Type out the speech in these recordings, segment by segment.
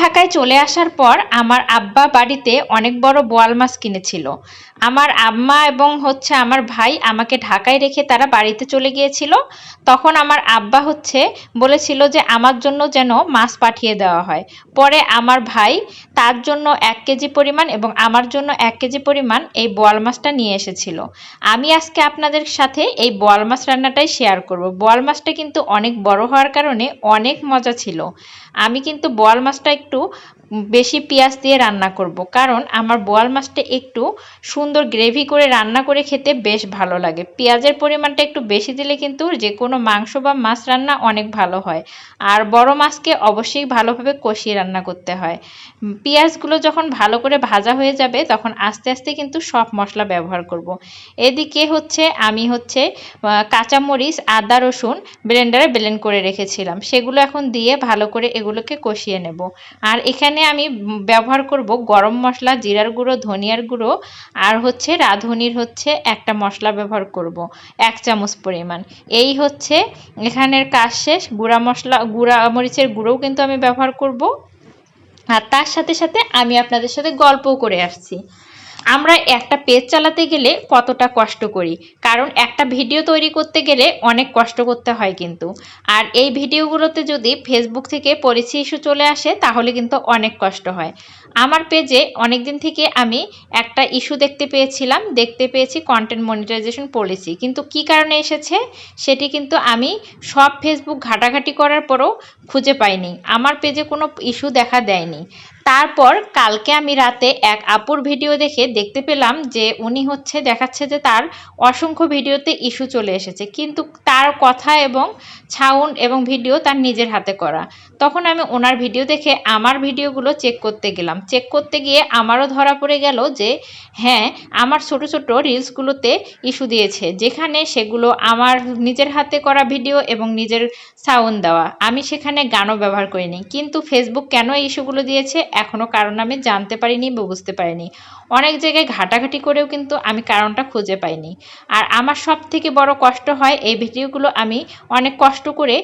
ঢাকায় চলে আসার পর আমার আব্বা বাড়িতে অনেক বড় বোয়াল মাছ কিনেছিল। আমার আম্মা এবং হচ্ছে আমার ভাই আমাকে ঢাকায় রেখে তারা বাড়িতে চলে গিয়েছিল। তখন আমার আব্বা হচ্ছে বলেছিল যে, আমার জন্য যেন মাছ পাঠিয়ে দেওয়া হয়। পরে আমার ভাই তার জন্য এক কেজি পরিমাণ এবং আমার জন্য এক কেজি পরিমাণ এই বোয়াল মাছটা নিয়ে এসেছিল। আমি আজকে আপনাদের সাথে এই বোয়াল মাছ রান্নাটাই শেয়ার করব। বোয়াল মাছটা কিন্তু অনেক বড় হওয়ার কারণে অনেক মজা ছিল। আমি কিন্তু বোয়াল মাছটা একটু বেশি পেঁয়াজ দিয়ে রান্না করব। কারণ আমার বোয়াল মাছটা একটু সুন্দর গ্রেভি করে রান্না করে খেতে বেশ ভালো লাগে। পেঁয়াজের পরিমাণটা একটু বেশি দিলে কিন্তু যে কোনো মাংস বা মাছ রান্না অনেক ভালো হয়। আর বড় মাছকে অবশ্যই ভালোভাবে কষিয়ে রান্না করতে হয়। পেঁয়াজগুলো যখন ভালো করে ভাজা হয়ে যাবে তখন আস্তে আস্তে কিন্তু সব মশলা ব্যবহার করব। এদিকে হচ্ছে আমি হচ্ছে কাঁচামরিচ, আদা, রসুন ব্লেন্ডারে ব্লেন্ড করে রেখেছিলাম। সেগুলো এখন দিয়ে ভালো করে এগুলোকে কষিয়ে নেব। আর এখানে আমি ব্যবহার করব গরম মশলা, জিরার গুঁড়ো, ধনিয়ার গুঁড়ো, আর হচ্ছে রাঁধুনির হচ্ছে একটা মশলা ব্যবহার করব, এক চামচ পরিমাণ। এই হচ্ছে এখানের কাজ শেষ, গুঁড়া মশলা, গুঁড়া মরিচের গুঁড়োও কিন্তু আমি ব্যবহার করব। আর তার সাথে সাথে আমি আপনাদের সাথে গল্পও করে আসছি। আমরা একটা পেজ চালাতে গেলে কতটা কষ্ট করি। কারণ একটা ভিডিও তৈরি করতে গেলে অনেক কষ্ট করতে হয় কিন্তু। আর এই ভিডিওগুলোতে যদি ফেসবুক থেকে পরিচি ইস্যু চলে আসে, তাহলে কিন্তু অনেক কষ্ট হয়। আমার পেজে অনেক দিন থেকে আমি একটা ইস্যু দেখতে পেয়েছিলাম, দেখতে পেয়েছি কন্টেন্ট মনিটাইজেশন পলিসি কিন্তু কি কারণে এসেছে, সেটি কিন্তু আমি সব ফেসবুক ঘাটাঘাটি করার পরও খুঁজে পাইনি। আমার পেজে কোনো ইস্যু দেখা দেয়নি। তারপর কালকে আমি রাতে এক আপুর ভিডিও দেখে দেখতে পেলাম যে উনি হচ্ছে দেখাচ্ছে যে তার অসংখ্য ভিডিওতে ইস্যু চলে এসেছে। কিন্তু তার কথা এবং ছাউন্ড এবং ভিডিও তার নিজের হাতে করা। তখন আমি ওনার ভিডিও দেখে আমার ভিডিওগুলো চেক করতে গেলাম। চেক করতে গিয়ে আমারও ধরা পড়ে গেল যে হ্যাঁ আমার ছোট ছোট রিলসগুলোতে ইস্যু দিয়েছে। যেখানে সেগুলো আমার নিজের হাতে করা ভিডিও এবং নিজের সাউন্ড দেওয়া। আমি সেখানে গানও ব্যবহার করিনি। কিন্তু ফেসবুক কেন এই ইস্যুগুলো দিয়েছে? এখনও কারণ আমি জানতে পারিনি বা বুঝতে পারিনি। অনেক জায়গায় ঘাটাঘাটি করেও কিন্তু আমি কারণটা খুঁজে পাইনি। আর আমার সব থেকে বড় কষ্ট হয় এই ভিডিওগুলো আমি অনেক কষ্ট করে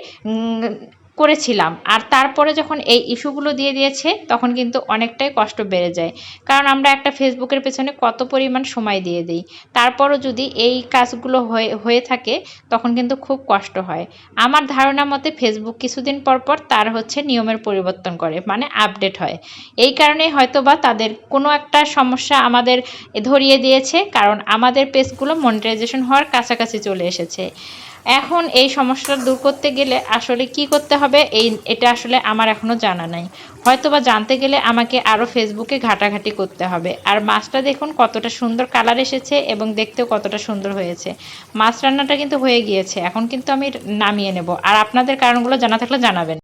করেছিলাম। আর তারপরে যখন এই ইস্যুগুলো দিয়ে দিয়েছে, তখন কিন্তু অনেকটাই কষ্ট বেড়ে যায়। কারণ আমরা একটা ফেসবুকের পেছনে কত পরিমাণ সময় দিয়ে দিই। তারপরও যদি এই কাজগুলো হয়ে হয়ে থাকে, তখন কিন্তু খুব কষ্ট হয়। আমার ধারণা মতে ফেসবুক কিছুদিন পর পর তার হচ্ছে নিয়মের পরিবর্তন করে মানে আপডেট হয়। এই কারণে হয়তো বা তাদের কোনো একটা সমস্যা আমাদের ধরিয়ে দিয়েছে, কারণ আমাদের পেজগুলো মনিটাইজেশন হওয়ার কাছাকাছি চলে এসেছে। এখন এই সমস্যাটা দূর করতে গেলে আসলে কি করতে হবে? এই, এটা আসলে আমার এখনও জানা নাই। হয়তো বা জানতে গেলে আমাকে আরও ফেসবুকে ঘাটাঘাটি করতে হবে। আর মাছটা দেখুন কতটা সুন্দর কালার এসেছে এবং দেখতেও কতটা সুন্দর হয়েছে। মাছ রান্নাটা কিন্তু হয়ে গিয়েছে। এখন কিন্তু আমি নামিয়ে নেব। আর আপনাদের কারণগুলো জানা থাকলে জানাবেন।